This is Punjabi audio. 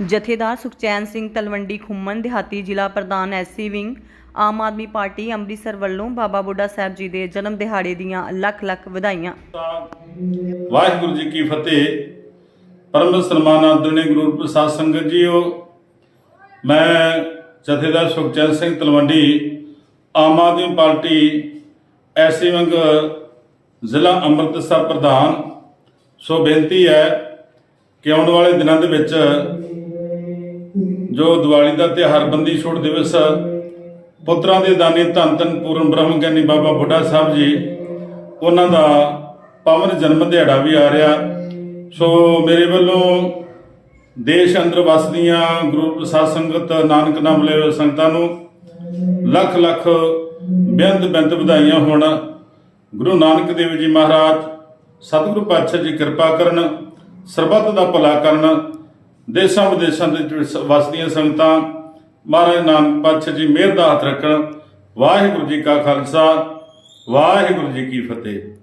ਜਥੇਦਾਰ ਸੁਖਚੈਨ ਸਿੰਘ ਤਲਵੰਡੀ ਖੁੰਮਣ, ਦਿਹਾਤੀ ਜ਼ਿਲ੍ਹਾ ਪ੍ਰਧਾਨ SC wing, Aam Aadmi party Amritsar ਵੱਲੋਂ ਬਾਬਾ ਬੁੱਢਾ ਸਾਹਿਬ ਜੀ ਦੇ ਜਨਮ ਦਿਹਾੜੇ ਦੀਆਂ ਲੱਖ ਲੱਖ ਵਧਾਈਆਂ। ਵਾਹਿਗੁਰੂ ਜੀ ਕੀ ਫਤਿਹ। ਪਰਮ ਸਨਮਾਨ ਆਦਰਣੀ ਗੁਰੂ ਪ੍ਰਸਾਦ ਸੰਗਤ ਜੀਓ, ਮੈਂ Jathedar Sukhchain Singh Talwandi, Aam Aadmi party SC wing ਜ਼ਿਲ੍ਹਾ ਅੰਮ੍ਰਿਤਸਰ ਪ੍ਰਧਾਨ। ਸੋ ਬੇਨਤੀ ਹੈ ਕਿ ਆਉਣ ਵਾਲੇ ਦਿਨਾਂ ਦੇ ਵਿੱਚ ਜੋ ਦੀਵਾਲੀ ਦਾ ਤਿਉਹਾਰ ਬੰਦੀ ਛੋੜ ਦਿਵਸ, ਪੁੱਤਰਾਂ ਦੇ ਦਾਨੀ ਧੰਨ ਧੰਨ ਪੂਰਨ ਬ੍ਰਹਮ ਗਿਆਨੀ ਬਾਬਾ ਬੁੱਢਾ ਸਾਹਿਬ ਜੀ, ਉਹਨਾਂ ਦਾ ਪਾਵਨ ਜਨਮ ਦਿਹਾੜਾ ਵੀ ਆ ਰਿਹਾ। ਸੋ ਮੇਰੇ ਵੱਲੋਂ ਦੇਸ਼ ਅੰਦਰ ਵਸਦੀਆਂ ਗੁਰੂ ਪ੍ਰਸਾਦ ਸੰਗਤ, ਨਾਨਕ ਨਾਮ ਲੈ ਸੰਗਤਾਂ ਨੂੰ ਲੱਖ ਲੱਖ ਬੇਅੰਤ ਬੇਅੰਤ ਵਧਾਈਆਂ ਹੋਣ। ਗੁਰੂ ਨਾਨਕ ਦੇਵ ਜੀ ਮਹਾਰਾਜ, ਸਤਿਗੁਰੂ ਪਾਤਸ਼ਾਹ ਜੀ ਕਿਰਪਾ ਕਰਨ, ਸਰਬੱਤ ਦਾ ਭਲਾ ਕਰਨ ਦੇਸ਼ਾਂ ਵਿਦੇਸ਼ਾਂ ਦੇ ਵਿੱਚ ਵਸਦੀਆਂ ਸੰਗਤਾਂ, ਮਹਾਰਾਜ ਨਾਨਕ ਪਾਤਸ਼ਾਹ ਜੀ ਮਿਹਰ ਦਾ ਹੱਥ ਰੱਖਣ। ਵਾਹਿਗੁਰੂ ਜੀ ਕਾ ਖਾਲਸਾ, ਵਾਹਿਗੁਰੂ ਜੀ ਕੀ ਫਤਿਹ।